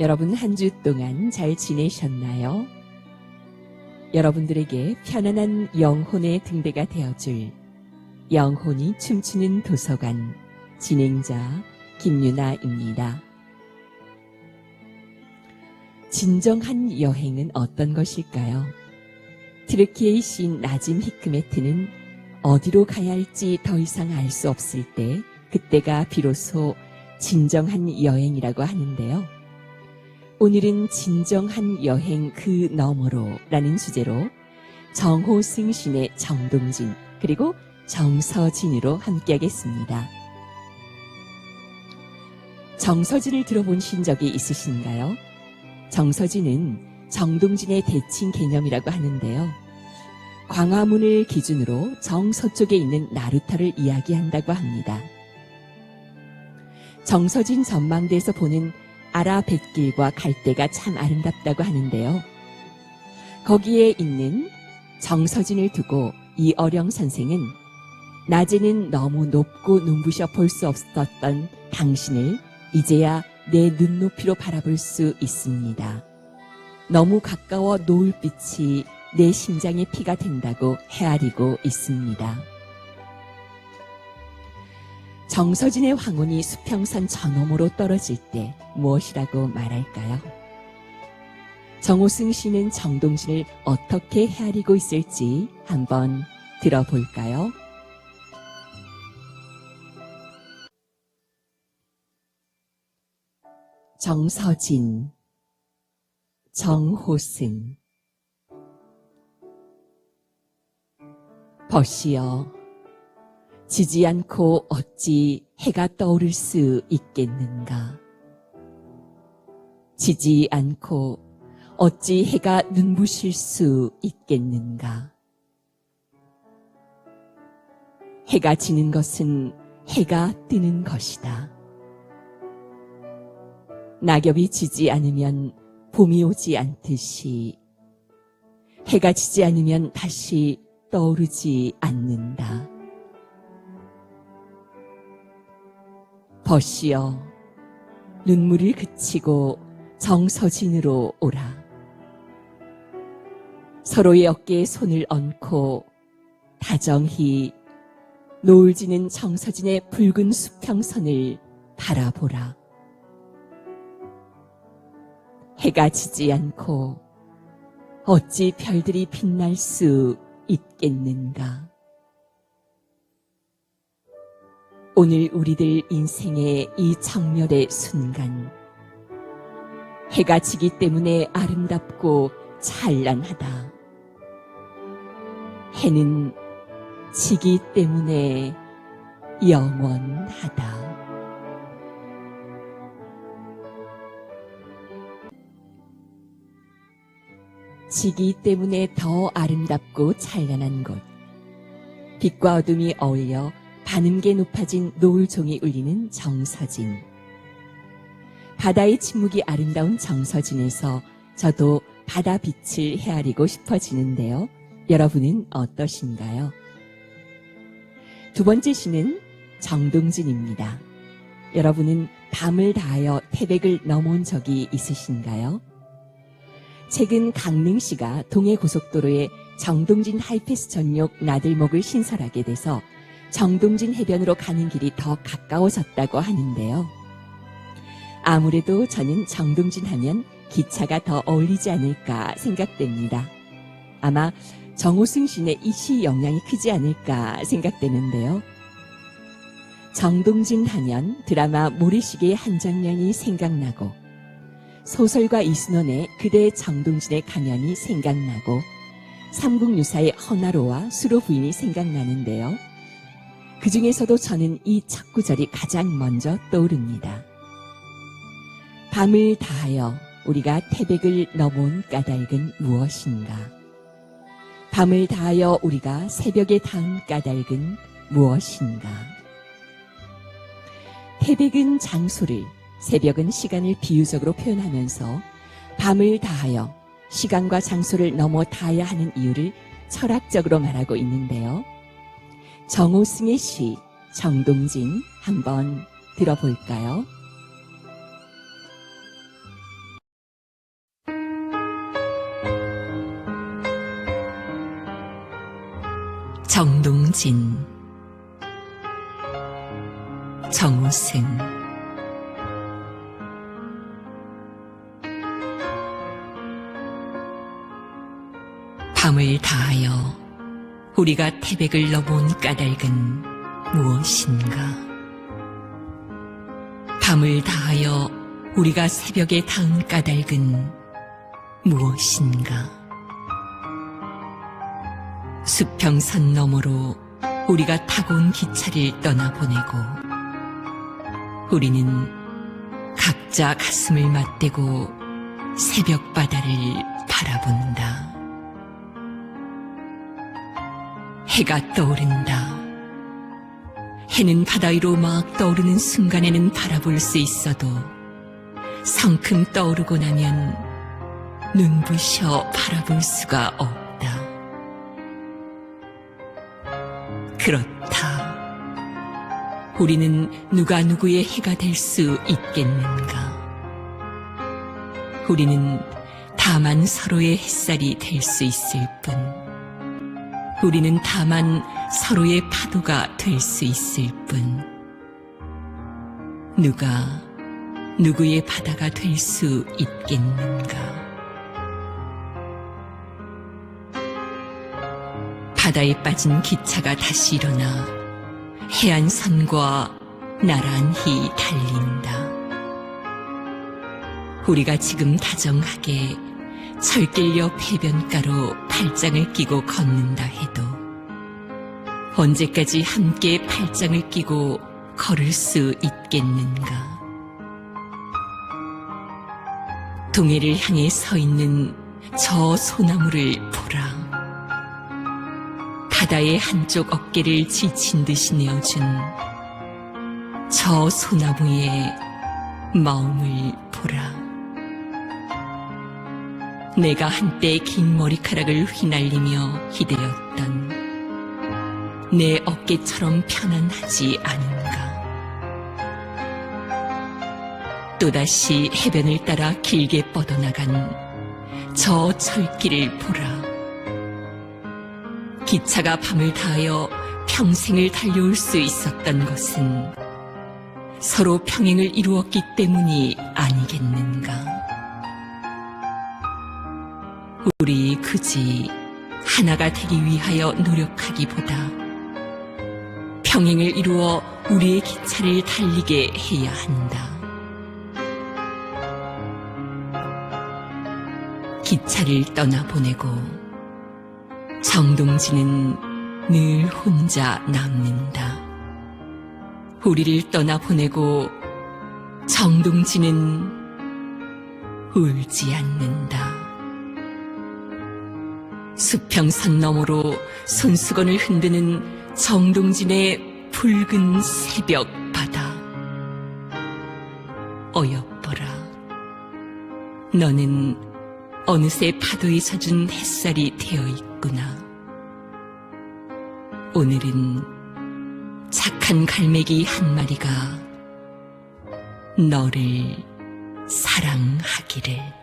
여러분 한 주 동안 잘 지내셨나요? 여러분들에게 편안한 영혼의 등대가 되어줄 영혼이 춤추는 도서관 진행자 김유나입니다. 진정한 여행은 어떤 것일까요? 트르키의 시인 나짐 히크메트는 어디로 가야 할지 더 이상 알 수 없을 때 그때가 비로소 진정한 여행이라고 하는데요. 오늘은 진정한 여행 그 너머로 라는 주제로 정호승 신의 정동진 그리고 정서진으로 함께하겠습니다. 정서진을 들어보신 적이 있으신가요? 정서진은 정동진의 대칭 개념이라고 하는데요. 광화문을 기준으로 정서쪽에 있는 나루터를 이야기한다고 합니다. 정서진 전망대에서 보는 아라뱃길과 갈대가 참 아름답다고 하는데요. 거기에 있는 정서진을 두고 이어령 선생은 낮에는 너무 높고 눈부셔 볼 수 없었던 당신을 이제야 내 눈높이로 바라볼 수 있습니다. 너무 가까워 노을빛이 내 심장의 피가 된다고 헤아리고 있습니다. 정서진의 황혼이 수평선 저너머로 떨어질 때 무엇이라고 말할까요? 정호승 씨는 정동진을 어떻게 헤아리고 있을지 한번 들어볼까요? 정서진, 정호승. 벗이여, 지지 않고 어찌 해가 떠오를 수 있겠는가? 지지 않고 어찌 해가 눈부실 수 있겠는가? 해가 지는 것은 해가 뜨는 것이다. 낙엽이 지지 않으면 봄이 오지 않듯이 해가 지지 않으면 다시 떠오르지 않는다. 벗이여 눈물을 그치고 정서진으로 오라. 서로의 어깨에 손을 얹고 다정히 노을 지는 정서진의 붉은 수평선을 바라보라. 해가 지지 않고 어찌 별들이 빛날 수 있겠는가? 오늘 우리들 인생의 이 정멸의 순간, 해가 지기 때문에 아름답고 찬란하다. 해는 지기 때문에 영원하다. 지기 때문에 더 아름답고 찬란한 곳. 빛과 어둠이 어울려 반음계 높아진 노을종이 울리는 정서진. 바다의 침묵이 아름다운 정서진에서 저도 바다 빛을 헤아리고 싶어지는데요. 여러분은 어떠신가요? 두 번째 시는 정동진입니다. 여러분은 밤을 다하여 태백을 넘어온 적이 있으신가요? 최근 강릉시가 동해 고속도로에 정동진 하이패스 전용 나들목을 신설하게 돼서 정동진 해변으로 가는 길이 더 가까워졌다고 하는데요. 아무래도 저는 정동진 하면 기차가 더 어울리지 않을까 생각됩니다. 아마 정호승 씨의 이 시 영향이 크지 않을까 생각되는데요. 정동진 하면 드라마 모래시계의 한 장면이 생각나고 소설가 이순원의 그대 정동진의 가면이 생각나고 삼국유사의 허나로와 수로 부인이 생각나는데요. 그 중에서도 저는 이첫 구절이 가장 먼저 떠오릅니다. 밤을 다하여 우리가 태백을 넘어온 까닭은 무엇인가? 밤을 다하여 우리가 새벽에 닿은 까닭은 무엇인가? 태백은 장소를, 새벽은 시간을 비유적으로 표현하면서 밤을 다하여 시간과 장소를 넘어 닿아야 하는 이유를 철학적으로 말하고 있는데요. 정호승의 시 정동진 한번 들어볼까요? 정동진 정우승 밤을 다하여 우리가 태백을 넘어온 까닭은 무엇인가? 밤을 다하여 우리가 새벽에 닿은 까닭은 무엇인가? 수평선 너머로 우리가 타고 온 기차를 떠나보내고 우리는 각자 가슴을 맞대고 새벽 바다를 바라본다. 해가 떠오른다. 해는 바다 위로 막 떠오르는 순간에는 바라볼 수 있어도 성큼 떠오르고 나면 눈부셔 바라볼 수가 없다. 그렇다. 우리는 누가 누구의 해가 될 수 있겠는가? 우리는 다만 서로의 햇살이 될 수 있을 뿐. 우리는 다만 서로의 파도가 될 수 있을 뿐. 누가 누구의 바다가 될 수 있겠는가? 바다에 빠진 기차가 다시 일어나 해안선과 나란히 달린다. 우리가 지금 다정하게 철길 옆 해변가로 팔짱을 끼고 걷는다 해도 언제까지 함께 팔짱을 끼고 걸을 수 있겠는가? 동해를 향해 서 있는 저 소나무를 보라. 바다의 한쪽 어깨를 지친 듯이 내어준 저 소나무의 마음을 보라. 내가 한때 긴 머리카락을 휘날리며 기대었던 내 어깨처럼 편안하지 않은가. 또다시 해변을 따라 길게 뻗어나간 저 철길을 보라. 기차가 밤을 다하여 평생을 달려올 수 있었던 것은 서로 평행을 이루었기 때문이 아니겠는가. 우리 굳이 하나가 되기 위하여 노력하기보다 평행을 이루어 우리의 기차를 달리게 해야 한다. 기차를 떠나보내고 정동진은 늘 혼자 남는다. 우리를 떠나보내고 정동진은 울지 않는다. 수평선 너머로 손수건을 흔드는 정동진의 붉은 새벽 바다. 어여뻐라. 너는 어느새 파도에 젖은 햇살이 되어 있구나. 오늘은 착한 갈매기 한 마리가 너를 사랑하기를.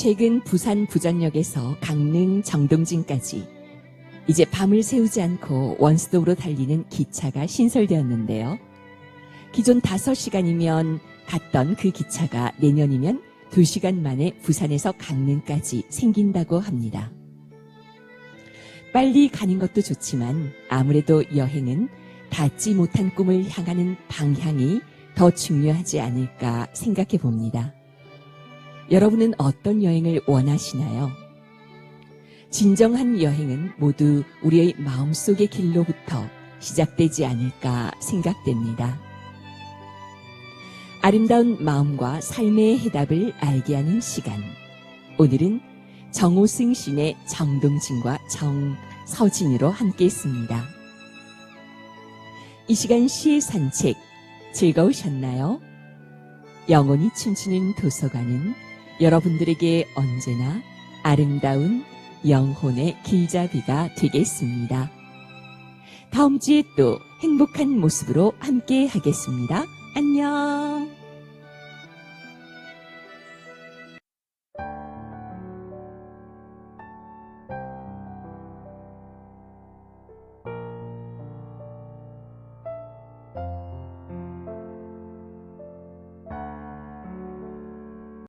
최근 부산 부전역에서 강릉 정동진까지 이제 밤을 새우지 않고 원스톱으로 달리는 기차가 신설되었는데요. 기존 5시간이면 갔던 그 기차가 내년이면 2시간 만에 부산에서 강릉까지 생긴다고 합니다. 빨리 가는 것도 좋지만 아무래도 여행은 닿지 못한 꿈을 향하는 방향이 더 중요하지 않을까 생각해 봅니다. 여러분은 어떤 여행을 원하시나요? 진정한 여행은 모두 우리의 마음속의 길로부터 시작되지 않을까 생각됩니다. 아름다운 마음과 삶의 해답을 알게 하는 시간. 오늘은 정호승 신의 정동진과 정서진으로 함께 했습니다. 이 시간 시의 산책 즐거우셨나요? 영원히 춤추는 도서관은 여러분들에게 언제나 아름다운 영혼의 길잡이가 되겠습니다. 다음 주에 또 행복한 모습으로 함께 하겠습니다. 안녕!